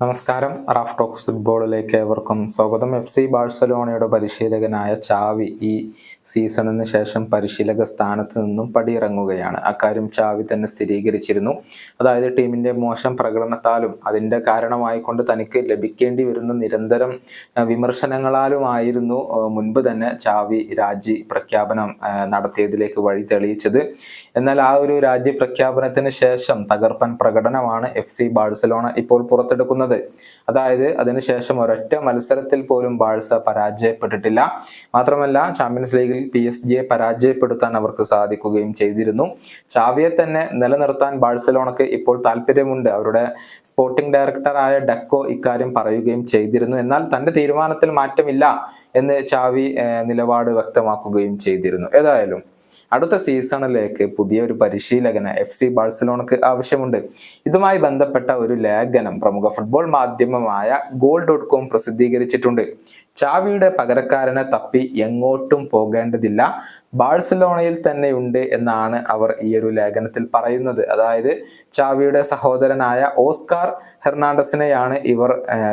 നമസ്കാരം. Raf talks ഫുട്ബോളിലേക്ക് ഏവർക്കും സ്വാഗതം. എഫ് സി ബാഴ്സലോണയുടെ പരിശീലകനായ ചാവി ഈ സീസണിന് ശേഷം പരിശീലക സ്ഥാനത്ത് നിന്നും പടിയിറങ്ങുകയാണ്. അക്കാര്യം ചാവി തന്നെ സ്ഥിരീകരിച്ചിരുന്നു. അതായത് ടീമിന്റെ മോശം പ്രകടനത്താലും അതിന്റെ കാരണമായിക്കൊണ്ട് തനിക്ക് ലഭിക്കേണ്ടി വരുന്ന നിരന്തരം വിമർശനങ്ങളാലുമായിരുന്നു മുൻപ് തന്നെ ചാവി രാജി പ്രഖ്യാപനം നടത്തിയതിലേക്ക് വഴി തെളിയിച്ചത്. എന്നാൽ ആ ഒരു രാജ്യ പ്രഖ്യാപനത്തിന് ശേഷം തകർപ്പൻ പ്രകടനമാണ് എഫ് സി ബാഴ്സലോണ ഇപ്പോൾ പുറത്തെടുക്കുന്നത്. അതായത് അതിനുശേഷം ഒരൊറ്റ മത്സരത്തിൽ പോലും ബാഴ്സ പരാജയപ്പെട്ടിട്ടില്ല. മാത്രമല്ല ചാമ്പ്യൻസ് ലീഗിൽ പി എസ് ജിയെ പരാജയപ്പെടുത്താൻ അവർക്ക് സാധിക്കുകയും ചെയ്തിരുന്നു. ചാവിയെ തന്നെ നിലനിർത്താൻ ബാഴ്സലോണക്ക് ഇപ്പോൾ താല്പര്യമുണ്ട്. അവരുടെ സ്പോർട്ടിംഗ് ഡയറക്ടറായ ഡക്കോ ഇക്കാര്യം പറയുകയും ചെയ്തിരുന്നു. എന്നാൽ തന്റെ തീരുമാനത്തിൽ മാറ്റമില്ല എന്ന് ചാവി നിലപാട് വ്യക്തമാക്കുകയും ചെയ്തിരുന്നു. ഏതായാലും അടുത്ത സീസണിലേക്ക് പുതിയ ഒരു പരിശീലകന് എഫ് സി ബാഴ്സലോണക്ക് ആവശ്യമുണ്ട്. ഇതുമായി ബന്ധപ്പെട്ട ഒരു ലേഖനം പ്രമുഖ ഫുട്ബോൾ മാധ്യമമായ ഗോൾ ഡോട്ട് കോം പ്രസിദ്ധീകരിച്ചിട്ടുണ്ട്. ചാവിയുടെ പകരക്കാരനെ തപ്പി എങ്ങോട്ടും പോകേണ്ടതില്ല. ബാഴ്സലോണയിൽ തന്നെയുണ്ട് എന്നാണ് അവർ ഈ ഒരു ലേഖനത്തിൽ പറയുന്നത്. അതായത് ചാവിയുടെ സഹോദരനായ ഓസ്കാർ ഹെർണാണ്ടസിനെയാണ് ഇവർ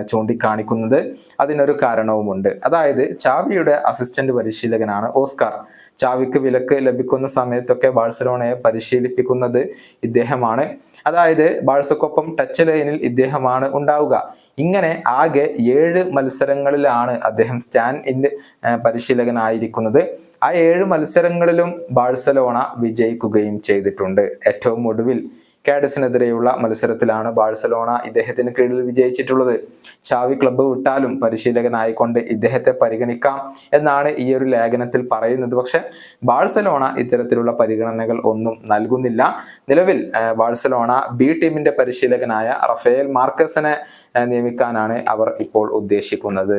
ചൂണ്ടിക്കാണിക്കുന്നത്. അതിനൊരു കാരണവുമുണ്ട്. അതായത് ചാവിയുടെ അസിസ്റ്റന്റ് പരിശീലകനാണ് ഓസ്കാർ. ചാവിക്ക് വിലക്ക് ലഭിക്കുന്ന സമയത്തൊക്കെ ബാഴ്സലോണയെ പരിശീലിപ്പിക്കുന്നത് ഇദ്ദേഹമാണ്. അതായത് ബാഴ്സക്കൊപ്പം ടച്ച് ലൈനിൽ ഇദ്ദേഹമാണ് ഉണ്ടാവുക. ഇങ്ങനെ ആകെ ഏഴ് മത്സരങ്ങളിലാണ് അദ്ദേഹം സ്റ്റാൻ ഇൻ പരിശീലകനായിരിക്കുന്നത്. ആ ഏഴ് മത്സരങ്ങളിലും ബാഴ്സലോണ വിജയിക്കുകയും ചെയ്തിട്ടുണ്ട്. ഏറ്റവും ഒടുവിൽ കാഡസിനെതിരെയുള്ള മത്സരത്തിലാണ് ബാഴ്സലോണ ഇദ്ദേഹത്തിന് കീഴിൽ വിജയിച്ചിട്ടുള്ളത്. ചാവി ക്ലബ്ബ് വിട്ടാലും പരിശീലകനായിക്കൊണ്ട് ഇദ്ദേഹത്തെ പരിഗണിക്കാം എന്നാണ് ഈ ഒരു ലേഖനത്തിൽ പറയുന്നത്. പക്ഷെ ബാഴ്സലോണ ഇത്തരത്തിലുള്ള പരിഗണനകൾ ഒന്നും നൽകുന്നില്ല. നിലവിൽ ബാഴ്സലോണ ബി ടീമിന്റെ പരിശീലകനായ റഫേൽ മാർക്കസിനെ നിയമിക്കാനാണ് അവർ ഇപ്പോൾ ഉദ്ദേശിക്കുന്നത്.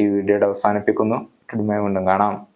ഈ വീഡിയോയുടെ അവസാനിപ്പിക്കുന്നു. വീണ്ടും കാണാം.